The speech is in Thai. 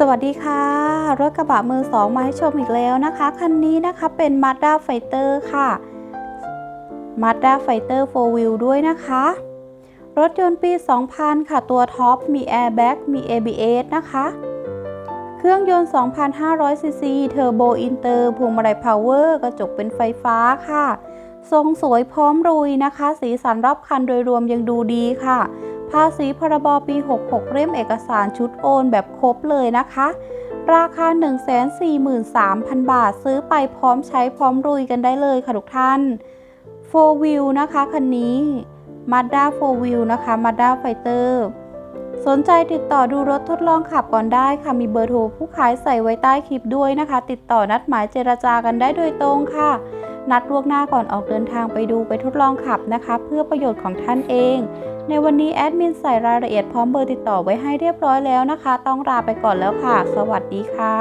สวัสดีค่ะ รถกระบะมือสองมาให้ชมอีกแล้วนะคะ คันนี้นะคะเป็น Mazda Fighter ค่ะ Mazda Fighter 4 Wheel ด้วยนะคะ รถยนต์ปี 2000 ค่ะ ตัวท็อป มี Airbag มี ABS นะคะ เครื่องยนต์ 2,500ซีซีเทอร์โบอินเตอร์พวงมาลัยพาวเวอร์กระจกเป็นไฟฟ้าค่ะ ทรงสวยพร้อมรุยนะคะ สีสันรอบคันโดยรวมยังดูดีค่ะ ภาษีพรบปี 66 เล่มเอกสารชุดโอนแบบครบเลยนะคะ ราคา 143,000 บาทซื้อไปพร้อมใช้พร้อมรุยกันได้เลยค่ะทุกท่าน 4 Wheel นะคะคันนี้ Mazda 4 Wheel นะคะ Mazda Fighter สนใจติดต่อดูรถทดลองขับก่อนได้ค่ะ มีเบอร์โทรผู้ขายใส่ไว้ใต้คลิปด้วยนะคะ ติดต่อนัดหมายเจรจากันได้โดยตรงค่ะ นัดล่วงหน้าก่อนออกเดินทางไปดูไปทดลองขับนะคะ เพื่อประโยชน์ของท่านเอง ในวันนี้แอดมินใส่รายละเอียดพร้อมเบอร์ติดต่อไว้ให้เรียบร้อยแล้วนะคะ ต้องลาไปก่อนแล้วค่ะ สวัสดีค่ะ